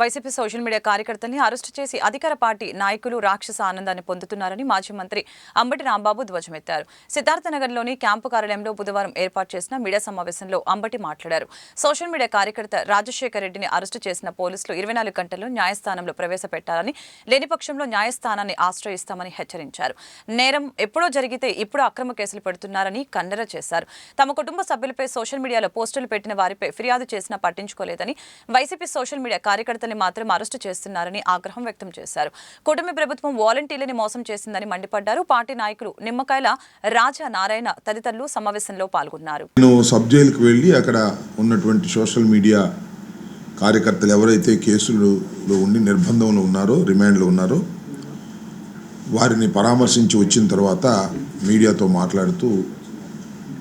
YCP social media కార్యకర్తల్ని arrest చేసి అధికార పార్టీ నాయకులు రాక్షస ఆనందాన్ని పొందుతున్నారని మాజీ మంత్రి అంబటి రాంబాబు ధ్వజమెత్తారు. సిద్ధార్థనగర్లోని క్యాంపు కార్యాలయంలో బుధవారం ఏర్పాటు చేసిన మీడియా సమావేశంలో అంబటి మాట్లాడారు. సోషల్ మీడియా కార్యకర్త రాజశేఖర్ రెడ్డిని అరెస్టు చేసిన పోలీసులు ఇరవై నాలుగు గంటల్లో న్యాయస్థానంలో ప్రవేశపెట్టాలని లేని పక్షంలో న్యాయస్థానాన్ని ఆశ్రయిస్తామని హెచ్చరించారు. నేరం ఎప్పుడో జరిగితే ఇప్పుడు అక్రమ కేసులు పెడుతున్నారని కండర చేశారు. తమ కుటుంబ సభ్యులపై సోషల్ మీడియాలో పోస్టులు పెట్టిన వారిపై ఫిర్యాదు చేసినా పట్టించుకోలేదని వైసీపీ సోషల్ మీడియా కార్యకర్త కార్యకర్తల్ని మాత్రం అరెస్టు చేస్తున్నారని ఆగ్రహం వ్యక్తం చేశారు. కూటమి ప్రభుత్వం వాలంటీర్లని మోసం చేసిందని మండిపడ్డారు. పార్టీ నాయకులు నిమ్మకాయల రాజా నారాయణ తదితరులు సమావేశంలో పాల్గొన్నారు. నేను సబ్ జైలుకు వెళ్ళి అక్కడ ఉన్నటువంటి సోషల్ మీడియా కార్యకర్తలు ఎవరైతే కేసులలో ఉండి నిర్బంధంలో ఉన్నారో రిమాండ్లో ఉన్నారో వారిని పరామర్శించి వచ్చిన తర్వాత మీడియాతో మాట్లాడుతూ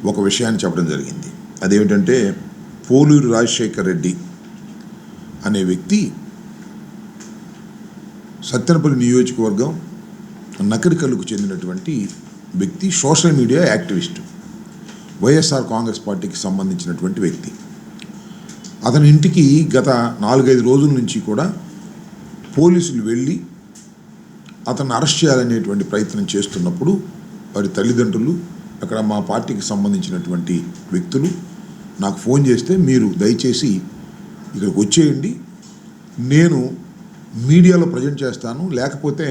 ఒక విషయాన్ని చెప్పడం జరిగింది. అదేమిటంటే పోలూరు రాజశేఖర్ రెడ్డి అనే వ్యక్తి సత్యనపల్లి నియోజకవర్గం నకరికల్లుకు చెందినటువంటి వ్యక్తి social media activist YSR Congress పార్టీకి సంబంధించినటువంటి వ్యక్తి. అతని ఇంటికి గత నాలుగైదు రోజుల నుంచి కూడా పోలీసులు వెళ్ళి అతను అరెస్ట్ చేయాలనేటువంటి ప్రయత్నం చేస్తున్నప్పుడు వారి తల్లిదండ్రులు అక్కడ మా పార్టీకి సంబంధించినటువంటి వ్యక్తులు నాకు ఫోన్ చేస్తే మీరు దయచేసి ఇక్కడికి వచ్చేయండి. నేను మీడియాలో ప్రజెంట్ చేస్తాను. లేకపోతే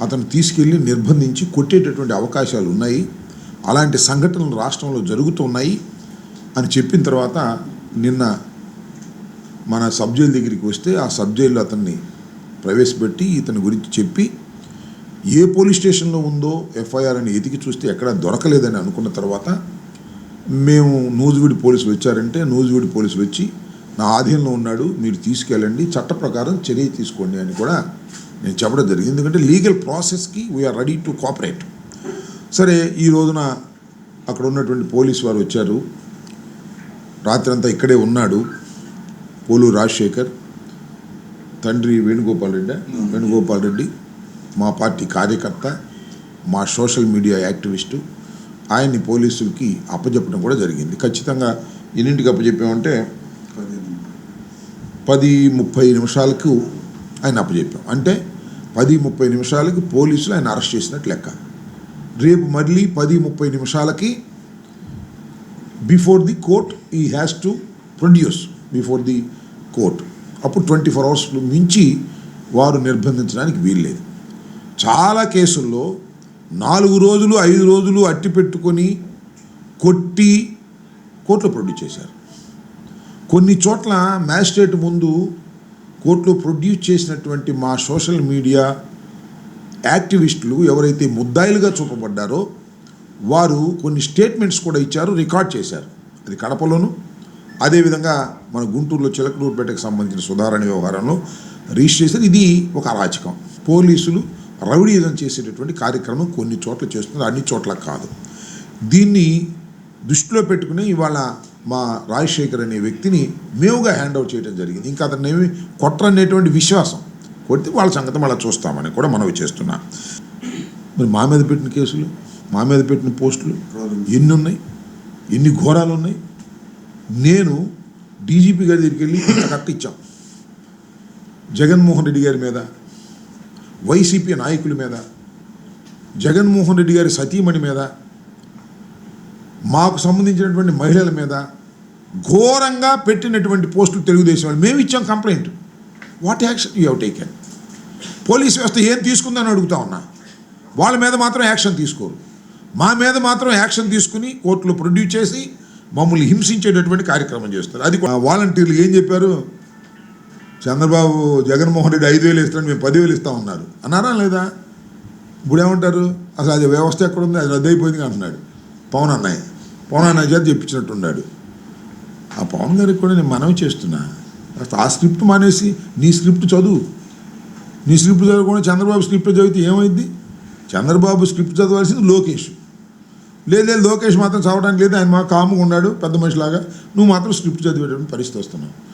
అతను తీసుకెళ్ళి నిర్బంధించి కొట్టేటటువంటి అవకాశాలు ఉన్నాయి. అలాంటి సంఘటనలు రాష్ట్రంలో జరుగుతున్నాయి అని చెప్పిన తర్వాత నిన్న మన సబ్ జైలు దగ్గరికి వస్తే ఆ సబ్ జైల్లో అతన్ని ప్రవేశపెట్టి ఇతని గురించి చెప్పి ఏ పోలీస్ స్టేషన్లో ఉందో ఎఫ్ఐఆర్ అని ఎతికి చూస్తే ఎక్కడ దొరకలేదని అనుకున్న తర్వాత మేము నూజివీడి పోలీసులు వచ్చారంటే నూజివీడి పోలీసులు వచ్చి నా ఆధీనంలో ఉన్నాడు మీరు తీసుకెళ్ళండి చట్ట ప్రకారం చర్య తీసుకోండి అని కూడా నేను చెప్పడం జరిగింది. ఎందుకంటే లీగల్ ప్రాసెస్కి వీఆర్ రెడీ టు కోఆపరేట్ సరే ఈ రోజున అక్కడ ఉన్నటువంటి పోలీస్ వారు వచ్చారు. రాత్రంతా ఇక్కడే ఉన్నాడు పోలు రాజశేఖర్ తండ్రి వేణుగోపాల్ రెడ్డి వేణుగోపాల్ రెడ్డి మా పార్టీ కార్యకర్త మా సోషల్ మీడియా యాక్టివిస్టు ఆయన్ని పోలీసులకి అప్పచెప్పడం కూడా జరిగింది. ఖచ్చితంగా ఎన్నింటికి అప్పచెప్పామంటే పది ముప్పై నిమిషాలకు ఆయన అప్పచెప్పాం అంటే పది ముప్పై నిమిషాలకి పోలీసులు ఆయన అరెస్ట్ చేసినట్టు లెక్క. రేపు మళ్ళీ పది ముప్పై నిమిషాలకి before the court he has to produce before the court. అప్పుడు ట్వంటీ ఫోర్ అవర్స్ మించి వారు నిర్బంధించడానికి వీల్లేదు. చాలా కేసుల్లో నాలుగు రోజులు ఐదు రోజులు అట్టి పెట్టుకొని కొట్టి కోర్టులో ప్రొడ్యూస్ చేశారు. కొన్ని చోట్ల మ్యాజిస్ట్రేట్ ముందు కోర్టులో ప్రొడ్యూస్ చేసినటువంటి మా సోషల్ మీడియా యాక్టివిస్టులు ఎవరైతే ముద్దాయిలుగా చూపబడ్డారో వారు కొన్ని స్టేట్మెంట్స్ కూడా ఇచ్చారు రికార్డ్ చేశారు. అది కడపలోను అదేవిధంగా మన గుంటూరులో చిలకలూరుపేటకు సంబంధించిన సుధారణ వ్యవహారంలో రిజిస్టర్ చేశారు. ఇది ఒక అరాచకం. పోలీసులు రౌడీజం చేసేటటువంటి కార్యక్రమం కొన్ని చోట్ల చేస్తున్నారు అన్ని చోట్ల కాదు. దీన్ని దృష్టిలో పెట్టుకుని ఇవాళ మా రాజశేఖర్ అనే వ్యక్తిని మేముగా హ్యాండ్ అవుట్ చేయడం జరిగింది. ఇంకా అతన్ని ఏమి కొట్టరనేటువంటి విశ్వాసం కొడితే వాళ్ళ సంగతి మళ్ళీ చూస్తామని కూడా మనవి చేస్తున్నా. మరి మా మీద పెట్టిన కేసులు మా మీద పెట్టిన పోస్టులు ఎన్ని ఉన్నాయి ఎన్ని ఘోరాలు ఉన్నాయి నేను డీజీపీ గారి దగ్గరికి వెళ్ళి ఇంత కట్ట ఇచ్చాం. జగన్మోహన్ రెడ్డి గారి మీద వైసీపీ నాయకుల మీద జగన్మోహన్ రెడ్డి గారి సతీమణి మీద మాకు సంబంధించినటువంటి మహిళల మీద ఘోరంగా పెట్టినటువంటి పోస్టులు తెలుగుదేశం వాళ్ళు. మేము ఇచ్చాం complaint. What action you have taken police వ్యవస్థ ఏం తీసుకుందని అడుగుతా ఉన్నా. వాళ్ళ మీద మాత్రం యాక్షన్ తీసుకోరు. మా మీద మాత్రం యాక్షన్ తీసుకుని కోర్టులో ప్రొడ్యూస్ చేసి మమ్మల్ని హింసించేటటువంటి కార్యక్రమం చేస్తారు. అది వాలంటీర్లు ఏం చెప్పారు? చంద్రబాబు జగన్మోహన్ రెడ్డి ఐదు వేలు ఇస్తాను మేము పదివేలు ఇస్తా ఉన్నారు అన్నారా లేదా? ఇప్పుడు ఏమంటారు? అసలు అది వ్యవస్థ ఎక్కడ ఉంది అది రద్దయిపోయింది అంటున్నాడు. పవన్ అన్నయ్య. పవన్ అన్నయ్య చేత చెప్పించినట్టున్నాడు ఆ పవన్ గారికి కూడా నేను మనవి చేస్తున్నా. ఆ స్క్రిప్ట్ మానేసి నీ స్క్రిప్ట్ చదువు. నీ స్క్రిప్ట్ చదవకుండా చంద్రబాబు స్క్రిప్ట్ చదివితే ఏమైంది? చంద్రబాబు స్క్రిప్ట్ చదవాల్సింది లోకేష్. లేదే లోకేష్ మాత్రం చదవడానికి లేదు ఆయన మా కాముగా ఉన్నాడు పెద్ద మనిషిలాగా. నువ్వు మాత్రం స్క్రిప్ట్ చదివేటువంటి పరిస్థితి వస్తున్నావు.